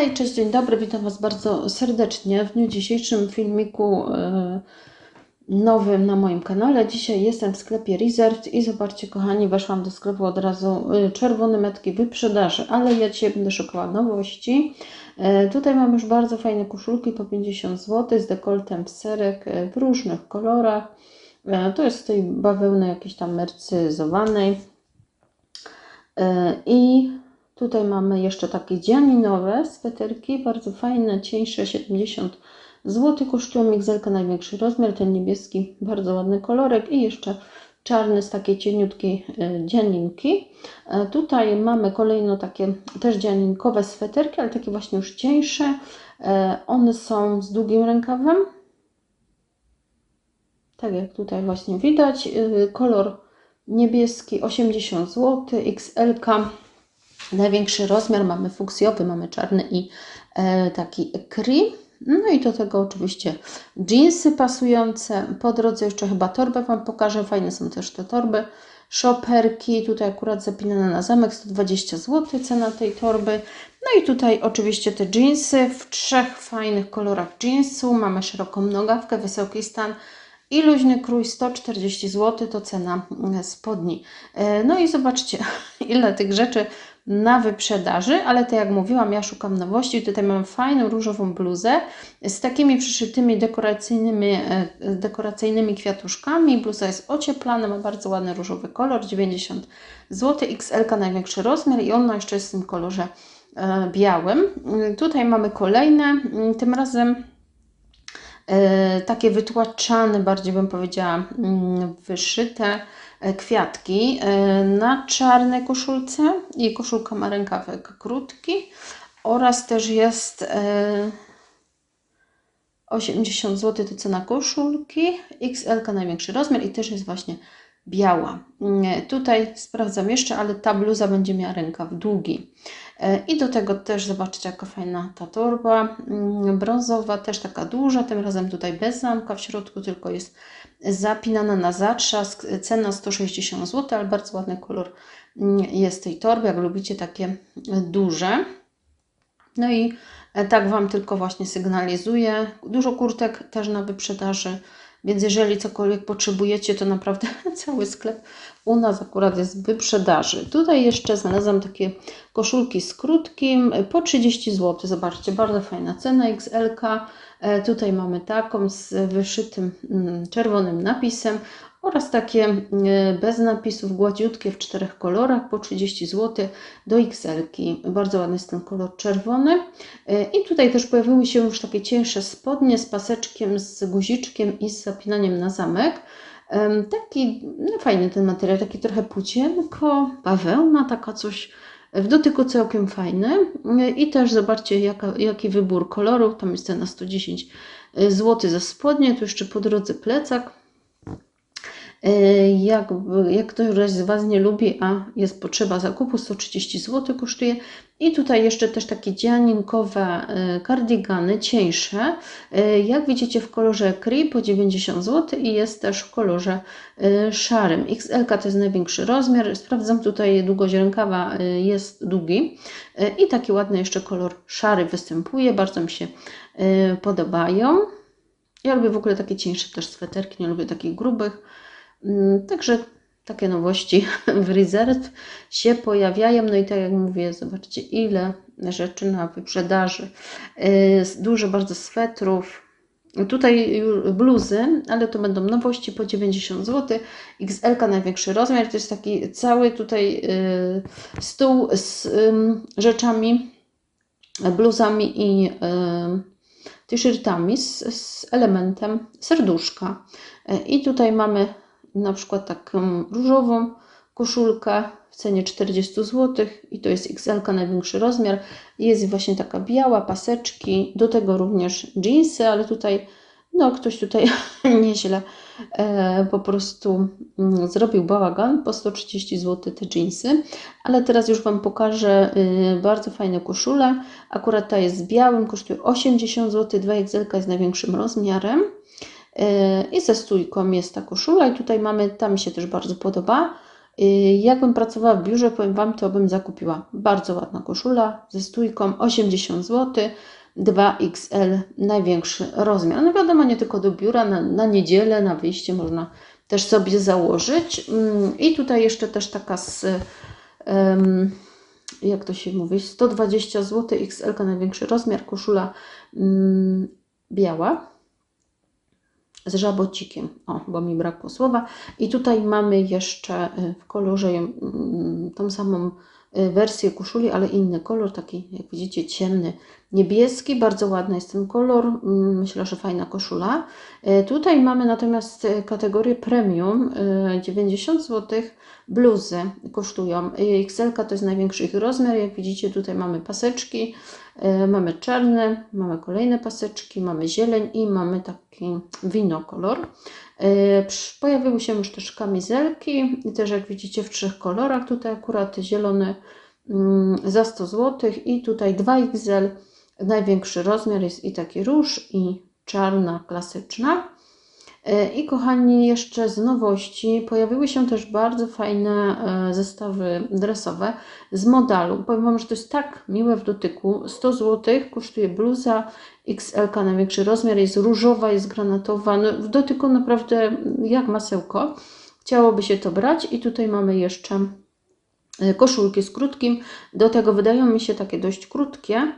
Hej, cześć, dzień dobry, witam Was bardzo serdecznie w dniu dzisiejszym filmiku e, nowym na moim kanale. Dzisiaj jestem w sklepie Reserved i zobaczcie kochani, weszłam do sklepu od razu e, czerwone metki wyprzedaży, ale ja dzisiaj będę szukała nowości. E, tutaj mam już bardzo fajne koszulki po 50 zł z dekoltem w serek w różnych kolorach. To jest z tej bawełny jakiejś tam mercyzowanej. I tutaj mamy jeszcze takie dzianinowe sweterki, bardzo fajne, cieńsze, 70 zł kosztują XL największy rozmiar, ten niebieski, bardzo ładny kolorek i jeszcze czarny z takiej cieniutkiej e, dzianinki. E, Tutaj mamy kolejno takie też dzianinkowe sweterki, ale takie właśnie już cieńsze. E, One są z długim rękawem, tak jak tutaj właśnie widać. Kolor niebieski 80 zł, XL. Największy rozmiar mamy fuksjowy, mamy czarny i e, taki kri. No i do tego oczywiście jeansy pasujące. Po drodze jeszcze chyba torbę Wam pokażę. Fajne są też te torby. Shopperki, tutaj akurat zapinane na zamek, 120 zł cena tej torby. No i tutaj oczywiście te jeansy w trzech fajnych kolorach jeansu. Mamy szeroką nogawkę, wysoki stan i luźny krój 140 zł to cena mm, spodni. E, No i zobaczcie, ile tych rzeczy na wyprzedaży, ale tak jak mówiłam, ja szukam nowości. Tutaj mam fajną różową bluzę z takimi przyszytymi dekoracyjnymi, e, dekoracyjnymi kwiatuszkami. Bluza jest ocieplana, ma bardzo ładny różowy kolor, 90 zł, XL największy rozmiar i ona jeszcze jest w tym kolorze e, białym. Mm, Tutaj mamy kolejne, tym razem e, takie wytłaczane, bardziej bym powiedziała, wyszyte e, kwiatki e, na czarnej koszulce i koszulka ma rękawek krótki oraz też jest e, 80 zł to cena koszulki, XL największy rozmiar i też jest właśnie biała. Mm, Tutaj sprawdzam jeszcze, ale ta bluza będzie miała rękaw długi. E, I do tego też zobaczcie jaka fajna ta torba mm, brązowa, też taka duża, tym razem tutaj bez zamka w środku, tylko jest zapinana na zatrzask, cena 160 zł, ale bardzo ładny kolor mm, jest tej torby, jak lubicie takie duże. No i e, tak Wam tylko właśnie sygnalizuję. Dużo kurtek też na wyprzedaży, więc jeżeli cokolwiek potrzebujecie, to naprawdę cały sklep u nas akurat jest w wyprzedaży. Tutaj jeszcze znalazłam takie koszulki z krótkim po 30 zł. Zobaczcie, bardzo fajna cena XL. E, Tutaj mamy taką z wyszytym mm, czerwonym napisem oraz takie e, bez napisów, gładziutkie w czterech kolorach po 30 zł do XL. Bardzo ładny jest ten kolor czerwony. E, I tutaj też pojawiły się już takie cieńsze spodnie z paseczkiem, z guziczkiem i z zapinaniem na zamek. Taki no fajny ten materiał, taki trochę płócienko, bawełna, taka coś w dotyku całkiem fajny. E, I też zobaczcie jaka, jaki wybór kolorów, tam jest cena 110 zł za spodnie, tu jeszcze po drodze plecak. E, Jak, jak ktoś z Was nie lubi, a jest potrzeba zakupu, 130 zł kosztuje. I tutaj jeszcze też takie dzianinkowe e, kardigany, cieńsze. E, Jak widzicie w kolorze Cree po 90 zł i jest też w kolorze szarym. XL to jest największy rozmiar. Sprawdzam tutaj długość rękawa jest długi. I taki ładny jeszcze kolor szary występuje. Bardzo mi się podobają. Ja lubię w ogóle takie cieńsze też sweterki, nie lubię takich grubych. Mm, Także takie nowości w Reserve się pojawiają. No i tak jak mówię, zobaczcie ile rzeczy na wyprzedaży. Yy, Dużo bardzo swetrów. Tutaj bluzy, ale to będą nowości po 90 zł. XL największy rozmiar. To jest taki cały tutaj yy, stół z rzeczami, bluzami i yy, t-shirtami z, z elementem serduszka. I tutaj mamy na przykład taką różową koszulkę w cenie 40 zł i to jest XL największy rozmiar. Jest właśnie taka biała, paseczki, do tego również jeansy, ale tutaj no ktoś tutaj nieźle e, po prostu mm, zrobił bałagan po 130 zł te jeansy, ale teraz już Wam pokażę y, bardzo fajne koszule. Akurat ta jest z białym, kosztuje 80 zł, 2XL jest największym rozmiarem. I ze stójką jest ta koszula i tutaj mamy, ta mi się też bardzo podoba, Y, Jakbym pracowała w biurze, powiem Wam, to bym zakupiła bardzo ładna koszula ze stójką 80 zł, 2XL, największy rozmiar. No wiadomo, nie tylko do biura, na, na niedzielę, na wyjście można też sobie założyć. Mm, I tutaj jeszcze też taka z, jak to się mówi, 120 zł, XL, największy rozmiar, koszula mm, biała z żabocikiem. O, bo mi brakło słowa. I tutaj mamy jeszcze y, w kolorze mm, tą samą wersję koszuli, ale inny kolor, taki jak widzicie ciemny, niebieski. Bardzo ładny jest ten kolor. Mm, Myślę, że fajna koszula. Y, Tutaj mamy natomiast y, kategorię premium. y, 90 zł. Bluzy kosztują. Y, XL to jest największy ich rozmiar. Jak widzicie, tutaj mamy paseczki. y, Mamy czarne, mamy kolejne paseczki, mamy zieleń i mamy taki winokolor. Przy- Pojawiły się już też kamizelki też jak widzicie w trzech kolorach. Tutaj akurat zielony mm, za 100 zł i tutaj 2XL największy rozmiar jest i taki róż i czarna klasyczna. Y, I kochani, jeszcze z nowości pojawiły się też bardzo fajne e, zestawy dresowe z modalu. Powiem Wam, że to jest tak miłe w dotyku. 100 zł kosztuje bluza XL, największy rozmiar, jest różowa, jest granatowa. No, w dotyku naprawdę jak masełko. Chciałoby się to brać i tutaj mamy jeszcze e, koszulki z krótkim. Do tego wydają mi się takie dość krótkie.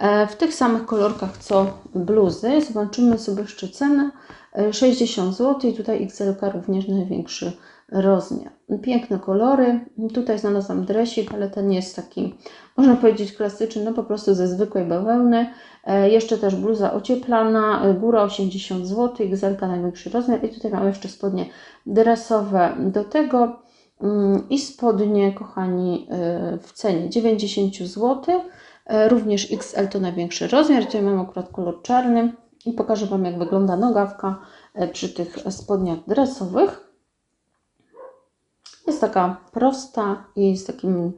e, W tych samych kolorkach co bluzy. Zobaczymy sobie jeszcze cenę. E, 60 zł i tutaj XL również największy rozmiar. Piękne kolory. Tutaj znalazłam dresik, ale ten jest taki, można powiedzieć klasyczny, no po prostu ze zwykłej bawełny. E, Jeszcze też bluza ocieplana, góra 80 zł, XL największy rozmiar i tutaj mamy jeszcze spodnie dresowe do tego mm, i spodnie, kochani, e, w cenie 90 zł. E, Również XL to największy rozmiar. Tutaj mam akurat kolor czarny i pokażę Wam, jak wygląda nogawka e, przy tych spodniach dresowych. Jest taka prosta i z takim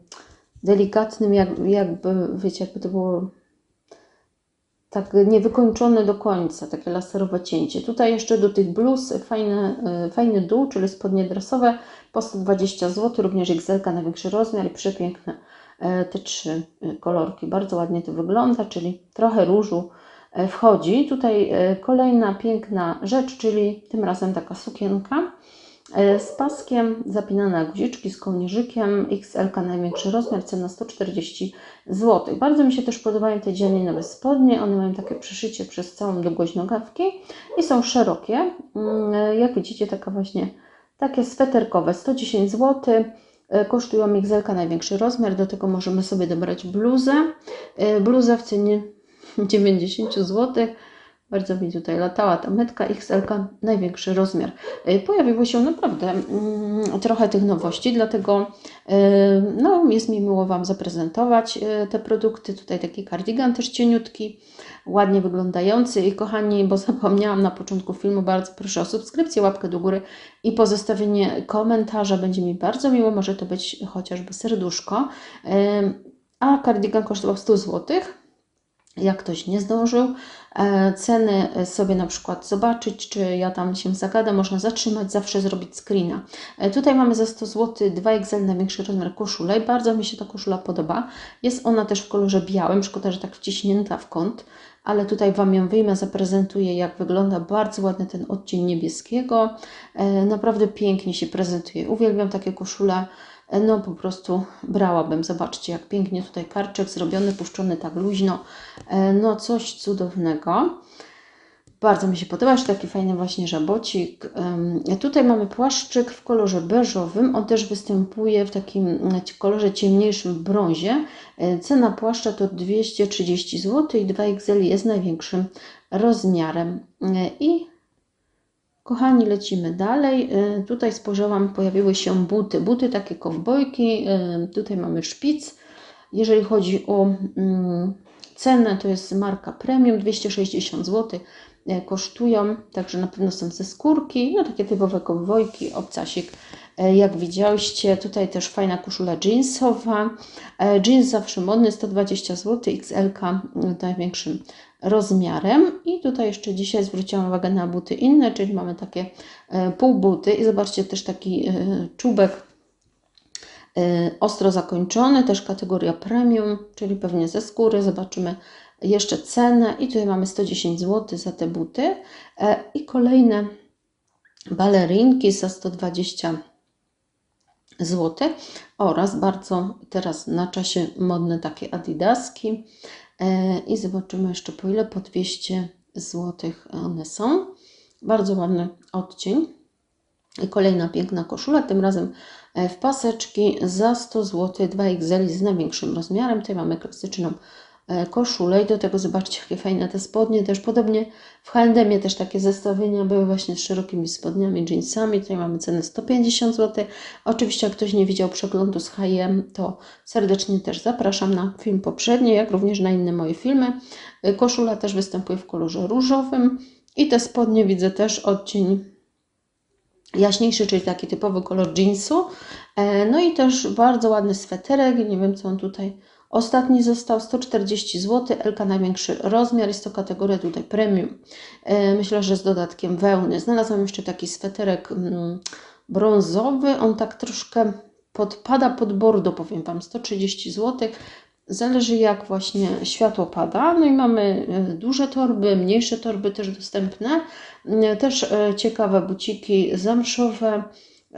delikatnym, jak, jakby, wiecie, jakby to było tak niewykończone do końca, takie laserowe cięcie. Tutaj jeszcze do tych bluz fajny, e, fajny dół, czyli spodnie dresowe po 120 zł, również XL, największy rozmiar i przepiękne e, te trzy kolorki. Bardzo ładnie to wygląda, czyli trochę różu wchodzi. Tutaj e, kolejna piękna rzecz, czyli tym razem taka sukienka e, z paskiem, zapinana guziczki z kołnierzykiem, XL największy rozmiar, cena 140 zł. Bardzo mi się też podobają te dzielinowe spodnie, one mają takie przyszycie przez całą długość nogawki i są szerokie. Mm, Jak widzicie, taka właśnie takie sweterkowe, 110 zł. E, Kosztują XL największy rozmiar, do tego możemy sobie dobrać bluzę. E, Bluzę w cenie 90 zł. Bardzo mi tutaj latała ta metka XL, największy rozmiar. E, Pojawiło się naprawdę mm, trochę tych nowości, dlatego e, no, jest mi miło Wam zaprezentować e, te produkty. Tutaj taki kardigan też cieniutki, ładnie wyglądający. I kochani, bo zapomniałam na początku filmu, bardzo proszę o subskrypcję, łapkę do góry i pozostawienie komentarza. Będzie mi bardzo miło, może to być chociażby serduszko. A kardigan kosztował 100 złotych jak ktoś nie zdążył, e, ceny sobie na przykład zobaczyć, czy ja tam się zagadam, można zatrzymać, zawsze zrobić screena. E, Tutaj mamy za 100 zł 2XL największy rozmiar koszulę i bardzo mi się ta koszula podoba. Jest ona też w kolorze białym, szkoda, że tak wciśnięta w kąt, ale tutaj Wam ją wyjmę, zaprezentuję jak wygląda. Bardzo ładny ten odcień niebieskiego, E, naprawdę pięknie się prezentuje. Uwielbiam takie koszule. No po prostu brałabym. Zobaczcie, jak pięknie tutaj karczek zrobiony, puszczony tak luźno. E, No coś cudownego. Bardzo mi się podoba, jeszcze taki fajny właśnie żabocik. Tutaj mamy płaszczyk w kolorze beżowym. On też występuje w takim mm, kolorze ciemniejszym brązie. E, Cena płaszcza to 230 zł i 2XL jest największym rozmiarem. E, I Kochani, lecimy dalej. E, Tutaj spojrzałam, pojawiły się buty. Buty takie kowbojki. e, Tutaj mamy szpic. Jeżeli chodzi o mm, cenę, to jest marka premium, 260 zł e, kosztują, także na pewno są ze skórki, no takie typowe kowbojki, obcasik. Jak widziałyście, tutaj też fajna koszula jeansowa. Jeans zawsze modny, 120 zł, XL największym rozmiarem. I tutaj jeszcze dzisiaj zwróciłam uwagę na buty inne, czyli mamy takie e, półbuty i zobaczcie też taki e, czubek ostro zakończony, też kategoria premium, czyli pewnie ze skóry. Zobaczymy jeszcze cenę i tutaj mamy 110 zł za te buty E, i kolejne balerinki za 120 zł oraz bardzo teraz na czasie modne takie adidaski E, i zobaczymy jeszcze po ile, po 200 zł one są. Bardzo ładny odcień. I kolejna piękna koszula, tym razem e, w paseczki za 100 zł, 2XL z największym rozmiarem. Tutaj mamy klasyczną e, koszulę i do tego zobaczcie jakie fajne te spodnie. Też podobnie w H&M też takie zestawienia były właśnie z szerokimi spodniami, jeansami. Tutaj mamy cenę 150 zł. Oczywiście jak ktoś nie widział przeglądu z H&M, to serdecznie też zapraszam na film poprzedni, jak również na inne moje filmy. E, Koszula też występuje w kolorze różowym i te spodnie widzę też odcień jaśniejszy, czyli taki typowy kolor jeansu. E, No i też bardzo ładny sweterek, nie wiem co on tutaj ostatni został, 140 zł, Elka największy rozmiar, jest to kategoria tutaj premium. E, Myślę, że z dodatkiem wełny. Znalazłam jeszcze taki sweterek mm, brązowy, on tak troszkę podpada pod bordo, powiem Wam, 130 zł. Zależy jak właśnie światło pada. No i mamy e, duże torby, mniejsze torby też dostępne. E, Też ciekawe buciki zamszowe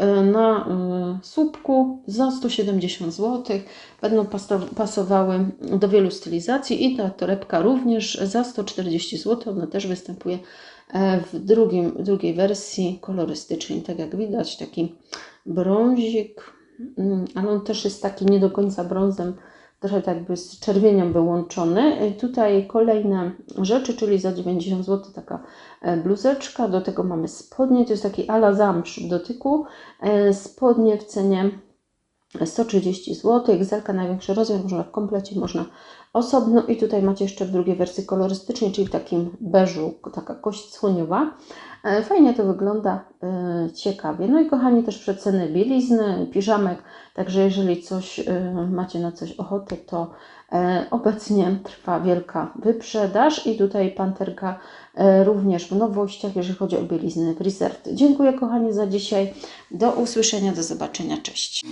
na e, słupku za 170 zł. Będą pasowały do wielu stylizacji i ta torebka również za 140 zł. Ona też występuje e, w drugim, drugiej wersji kolorystycznej. Tak jak widać, taki brązik, mm, ale on też jest taki nie do końca brązem, trochę tak jakby z czerwienią wyłączony. Y, Tutaj kolejne rzeczy, czyli za 90 zł taka e, bluzeczka, do tego mamy spodnie, to jest taki ala zamsz w dotyku, E, spodnie w cenie 130 zł, Excelka największy rozmiar, można w komplecie, można osobno. I tutaj macie jeszcze w drugiej wersji kolorystycznej, czyli w takim beżu, taka kość słoniowa. E, Fajnie to wygląda, e, ciekawie. No i kochani, też przeceny bielizny, piżamek, także jeżeli coś e, macie na coś ochotę, to obecnie trwa wielka wyprzedaż i tutaj panterka również w nowościach, jeżeli chodzi o bieliznę w Reserved. Dziękuję kochani za dzisiaj. Do usłyszenia, do zobaczenia, cześć.